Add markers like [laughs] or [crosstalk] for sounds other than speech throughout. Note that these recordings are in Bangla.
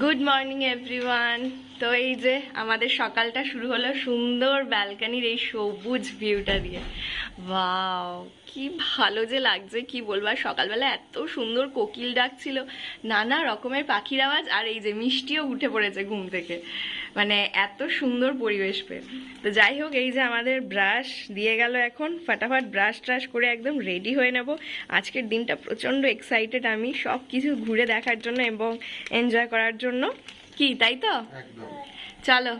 গুড মর্নিং এভরিওয়ান তো এই যে আমাদের সকালটা শুরু হলো সুন্দর ব্যালকানির এই সবুজ ভিউটা দিয়ে। বাও কি ভালো যে লাগছে, কি বলব? আর সকালবেলা এত সুন্দর কোকিল ডাকছিল নানা রকমের পাখির আওয়াজ, আর এই যে মিষ্টিও উঠে পড়েছে ঘুম থেকে। মানে এত সুন্দর পরিবেশ পেয়ে। তো যাই হোক এই যে আমাদের ব্রাশ দিয়ে গেল এখন। ফাটাফাট ব্রাশ ট্রাশ করে একদম রেডি হয়ে নেব। আজকের দিনটা প্রচণ্ড এক্সাইটেড আমি সব কিছু ঘুরে দেখার জন্য এবং এনজয় করার জন্য। কি তাই তো? চলো।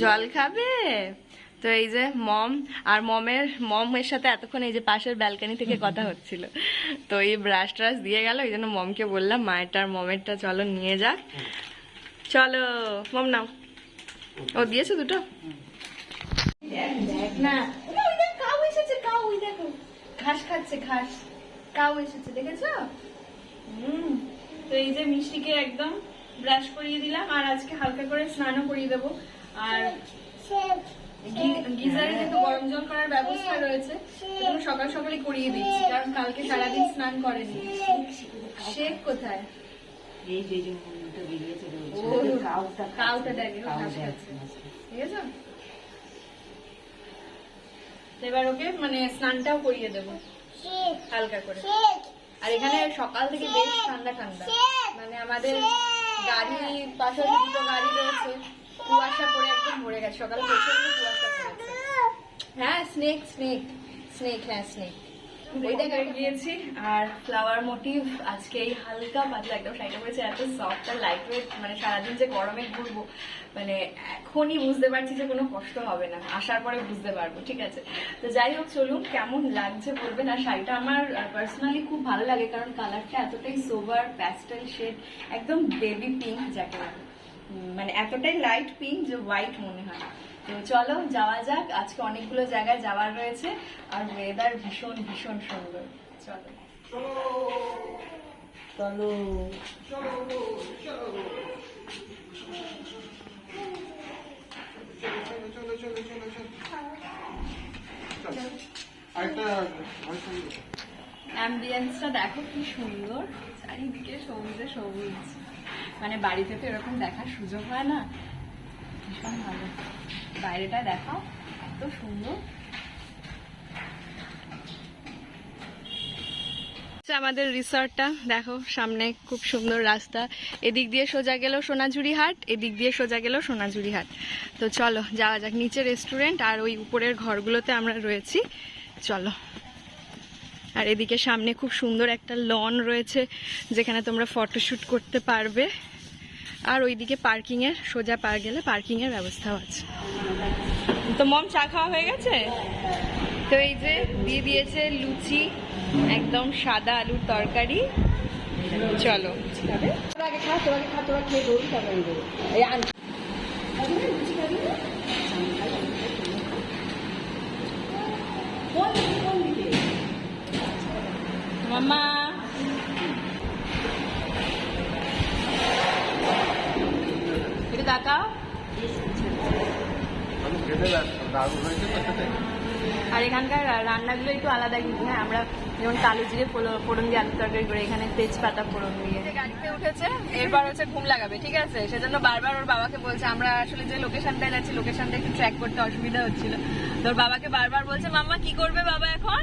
জল খাবে? তো এই যে মম আর মমের মমের সাথে এতক্ষণ এই যে পাশের ব্যালকানি থেকে কথা হচ্ছিল। তো এই ব্রাশ ট্রাশ দিয়ে গেল এই জন্য মমকে বললাম মায়েরটা আর মমেরটা চলো নিয়ে যাক। চলো মম নাও। ও দিয়েছে দুটো? দেখ না। কাউ এসেছে কাউ ওই দেখো। ঘাস খাচ্ছে ঘাস। কাউ এসেছে দেখেছ? হুম। তো এই যে মিষ্টিকে একদম ব্রাশ করিয়ে দিলাম আর আজকে হালকা করে স্নানও করিয়ে দেবো। আর গিজারে যেহেতু গরম জল করার ব্যবস্থা রয়েছে। সকাল সকালই করিয়ে দিচ্ছি কারণ কালকে সারাদিন স্নান করেনি। শেখ কোথায়? এই যে যে বেরিয়েছে কাউটা কাউটা দেখে, ও কাউটা ঘাস খাচ্ছে। খাচ্ছে। ঠিক আছে এবার ওকে মানে স্নানটাও করিয়ে দেবো। হালকা করে। আর এখানে সকাল থেকে বেশ ঠান্ডা ঠান্ডা। মানে আমাদের গাড়ি পাশে দুটো গাড়ি রয়েছে। কুয়াশা পড়ে একদম ভরে গেছে। সকালে প্রচণ্ড কুয়াশা পড়েছে হ্যাঁ স্নেক স্নেক স্নেক হ্যাঁ স্নেক গিয়েছি, আর ফ্লাওয়ার মোটিভ আজকে এই হালকা পাতলা, একদম শাড়িটা পরেছে এত সফট আর লাইট ওয়েট মানে সারাদিন যে গরমে ঘুরবো মানে এখনই বুঝতে পারছি যে কোনো কষ্ট হবে না। আসার পরে বুঝতে পারব, ঠিক আছে? তো যাই হোক, চলুন, কেমন লাগছে বলবেন। আর শাড়িটা আমার পার্সোনালি খুব ভালো লাগে, কারণ কালারটা এতটাই সোভার প্যাস্টেল শেড একদম বেবি পিঙ্ক যাকে বলে। মানে এতটাই লাইট পিঙ্ক যে হোয়াইট মনে হয়। তো চলো যাওয়া যাক। আজকে অনেকগুলো জায়গায় যাওয়ার রয়েছে। আর ওয়েদার ভীষণ ভীষণ সুন্দর। চলো। চলো। অ্যাম্বিয়েন্সটা দেখো কি সুন্দর। চারিদিকে সবুজে সবুজ। মানে বাড়িতে তো এরকম দেখার সুযোগ হয় না। ভীষণ ভালো। বাইরেটা দেখাও এত সুন্দর। আচ্ছা, আমাদের রিসর্টটা দেখো সামনে খুব সুন্দর রাস্তা। এদিক দিয়ে সোজা গেল সোনাঝুরি হাট এদিক দিয়ে সোজা গেল সোনাঝুরি হাট। তো চলো যাওয়া যাক নিচে রেস্টুরেন্ট আর ওই উপরের ঘরগুলোতে আমরা রয়েছি। চলো। আর এদিকে সামনে খুব সুন্দর একটা লন রয়েছে যেখানে তোমরা ফটোশ্যুট করতে পারবে। আর ওইদিকে পার্কিংয়ের সোজা পার গেলে পার্কিংয়ের ব্যবস্থাও আছে। তো মম চা খাওয়া হয়ে গেছে? তো এই যে দিয়ে দিয়েছে লুচি একদম সাদা আলুর তরকারি। চলো। তোরা তো? আর এখানকার রান্নাগুলো একটু আলাদা কিন্তু হ্যাঁ আমরা যেমন কালো জিরে ফোড়ন- ফোড়ন দিয়ে আলু তরকারি করে এখানে তেজপাতা ফোড়ন দিয়ে। গাড়িতে উঠেছে এরপর হচ্ছে ঘুম লাগাবে ঠিক আছে? সেজন্য বারবার ওর বাবাকে বলছে আমরা আসলে যে লোকেশনটায় যাচ্ছি লোকেশনটা একটু ট্র্যাক করতে অসুবিধা হচ্ছিল। তোর বাবাকে বারবার বলছে মাম্মা কি করবে বাবা এখন?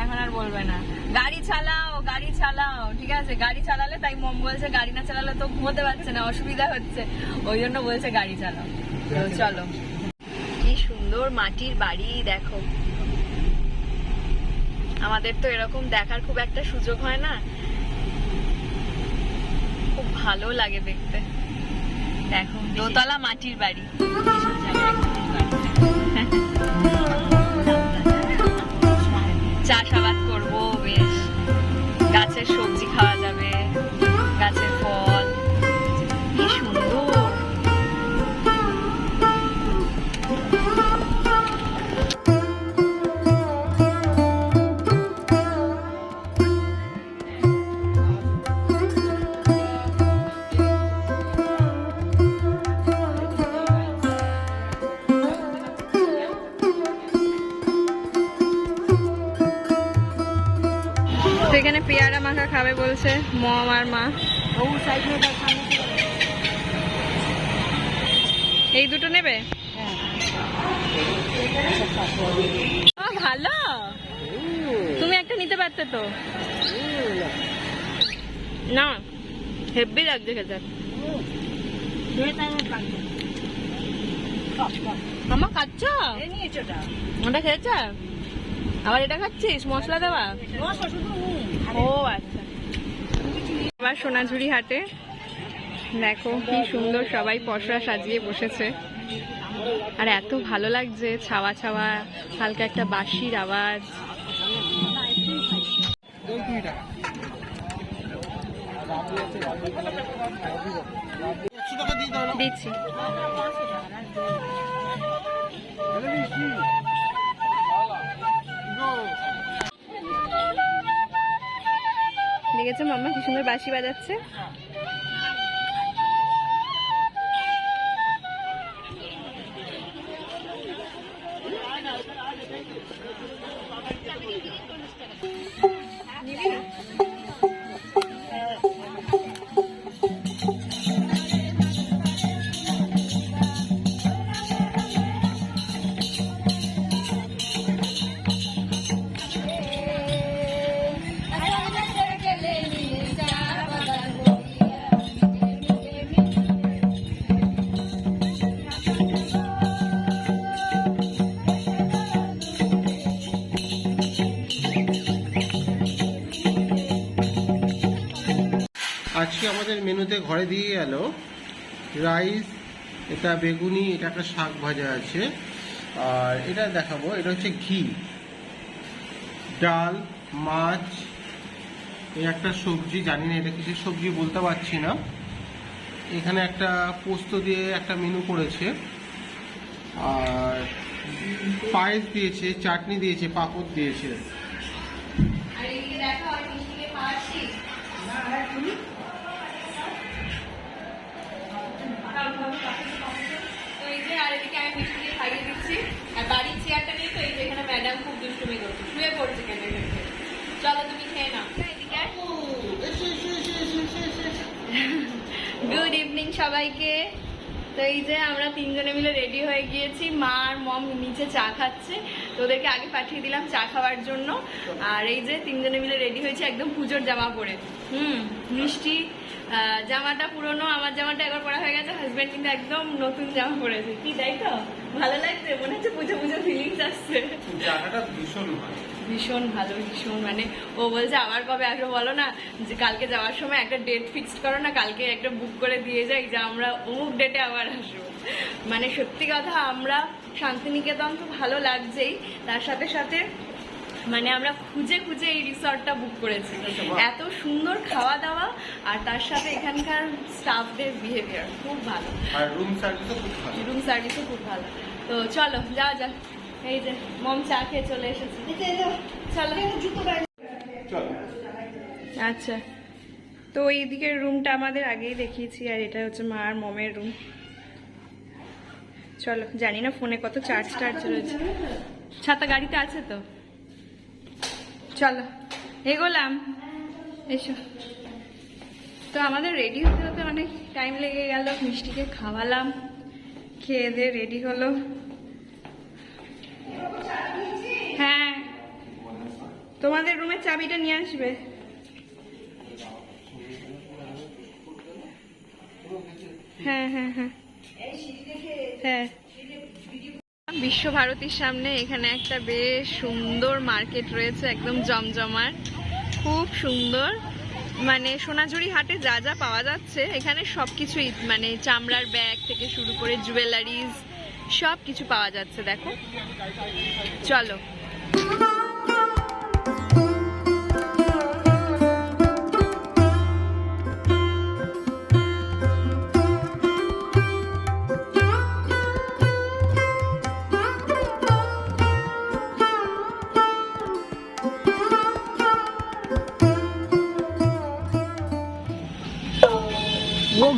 এখন আর বলবে না। গাড়ি চালাও গাড়ি চালাও, ঠিক আছে? গাড়ি চালালে তাই মম বলছে, গাড়ি না চালালে তো ঘুমোতে পারছে না, অসুবিধা হচ্ছে। ওই জন্য বলছে গাড়ি চালাও। চলো। কি সুন্দর মাটির বাড়ি, দেখো। আমাদের তো এরকম দেখার খুব একটা সুযোগ হয় না। খুব ভালো লাগে দেখতে। দেখো, দোতলা মাটির বাড়ি। [laughs] চাষাবাদ ফুচকা খাবে বলছে? মম আর মা। এই দুটো নেবে? ভালো। তুমি একটা নিতে পারতে তো। না হেভি লাগছে খেতে। আমার খাচ্ছ? ওটা খেয়েছে? আবার এটা খাচ্ছিস? মশলা দেওয়া। ও আচ্ছা। আবার সোনাঝুরি হাটে। দেখো কি সুন্দর সবাই পশরা সাজিয়ে বসেছে। আর এত ভালো লাগছে ছাওয়া ছাওয়া হালকা একটা বাঁশির আওয়াজ। দিচ্ছি। দেখেছ মাম্মা কি সুন্দর বাঁশি বাজাচ্ছে? আজকে আমাদের মেনুতে ঘরে দিয়ে গেল রাইস এটা বেগুনি এটা একটা শাক ভাজা আছে। আর এটা দেখাবো এটা হচ্ছে ঘি। ডাল মাছ এই একটা সবজি জানি না এটা কিছু সবজি বলতে পারছি না। এখানে একটা পোস্ত দিয়ে একটা মেনু করেছে। আর পায়েস দিয়েছে চাটনি দিয়েছে পাঁপড় দিয়েছে। তো সবাইকে। তো এই যে আমরা তিনজনে মিলে রেডি হয়ে গিয়েছি। মা আর মম নিচে চা খাচ্ছে। তো ওদেরকে আগে পাঠিয়ে দিলাম চা খাওয়ার জন্য। আর এই যে তিনজনে মিলে রেডি হয়েছে একদম পুজোর জামা পরে। হুম, মিষ্টি জামাটা পুরনো, আমার জামাটা একবার পরা হয়ে গেছে। হাজব্যান্ড কিন্তু একদম নতুন জামা পরেছে। কি, তাই তো? ভালো লাগছে মনে হচ্ছে পুজো পুজো ফিলিংস আসছে। জায়গাটা ভীষণ ভালো। ভীষণ ভালো ভীষণ মানে ও বলছে আবার কবে আসব বলো না? যে কালকে যাওয়ার সময় একটা ডেট ফিক্সড করো না কালকে একটা বুক করে দিয়ে যাই যে আমরা অমুক ডেটে আবার আসব। মানে সত্যি কথা আমরা শান্তিনিকেতন তো ভালো লাগছেই তার সাথে সাথে মানে আমরা খুঁজে খুঁজে এই রিসর্টটা বুক করেছি। এত সুন্দর খাওয়া দাওয়া আর তার সাথে এখানকার স্টাফদের বিহেভিয়ার খুব ভালো। আর রুম সার্ভিসও খুব ভালো। রুম সার্ভিসও খুব ভালো। তো চলো যাওয়া যাক। এই যে মম চা খেয়ে চলে এসেছে। চলো। চলো। আচ্ছা। তো এইদিকে রুমটা আমাদের আগেই দেখিয়েছি আর এটা হচ্ছে মা আর মমের রুম চলো জানি না ফোনে কত চার্জ টার্জ রয়েছে ছাতা গাড়িতে আছে তো? চলো। এগোলাম এসো। তো আমাদের রেডি হতে হতে অনেক টাইম লেগে গেল, মিষ্টিকে খাওয়ালাম, খেয়ে দিয়ে রেডি হলো। হ্যাঁ তোমাদের রুমের চাবিটা নিয়ে আসবে। হ্যাঁ হ্যাঁ হ্যাঁ। হ্যাঁ। বিশ্বভারতীর সামনে এখানে একটা বেশ সুন্দর মার্কেট রয়েছে, একদম জমজমার। খুব সুন্দর। মানে সোনাঝুরি হাটে যা যা পাওয়া যাচ্ছে, এখানে সব কিছুই মানে চামড়ার ব্যাগ থেকে শুরু করে জুয়েলারিজ সব কিছু পাওয়া যাচ্ছে, দেখো। চলো।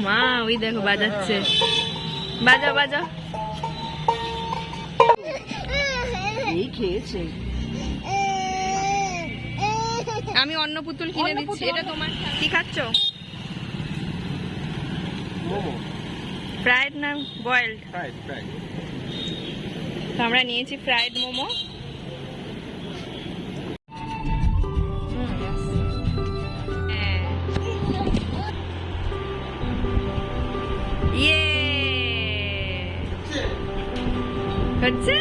মা ওই দেখো বাজাচ্ছে। বাজা বাজা। এই খেয়েছে। আমি অন্য পুতুল কিনে দিচ্ছি। এটা তোমার। কি খাচ্ছ? মোমো। ফ্রাইড না বয়েলড ফ্রাইড ফ্রাইড তো আমরা নিয়েছি ফ্রাইড মোমো। হচ্ছে?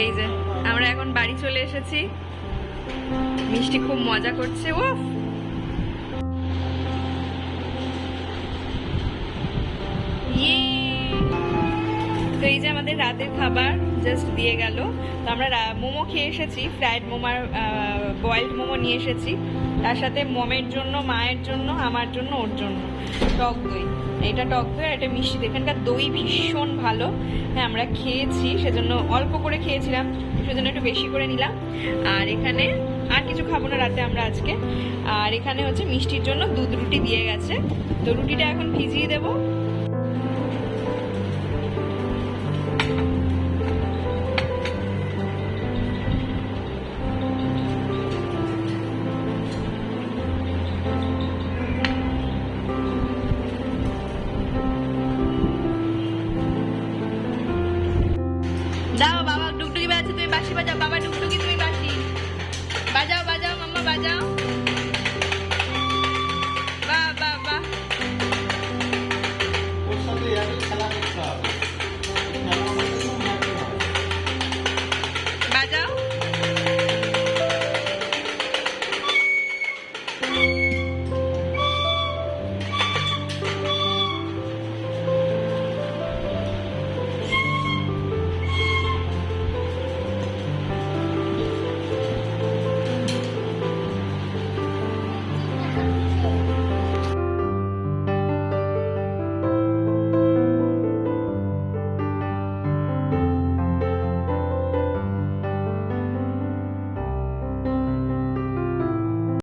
এই যে, আমরা এখন বাড়ি চলে এসেছি। মিষ্টি খুব মজা করছে, উফ! ইয়ে! তো এই যে আমাদের রাতের খাবার জাস্ট দিয়ে গেল। তো আমরা মোমো খেয়ে এসেছি ফ্রাইড মোমার বয়েলড মোমো নিয়ে এসেছি। তার সাথে মমের জন্য, মায়ের জন্য, আমার জন্য, ওর জন্য। টক দই। এটা টক দই আর এটা মিষ্টি। এখানকার দই ভীষণ ভালো। হ্যাঁ আমরা খেয়েছি, সেজন্য অল্প করে খেয়েছিলাম, সেজন্য একটু বেশি করে নিলাম। আর এখানে আর কিছু খাব না রাতে আমরা আজকে। আর এখানে হচ্ছে মিষ্টির জন্য দুধ রুটি দিয়ে গেছে। তো রুটিটা এখন ভিজিয়ে দেবো।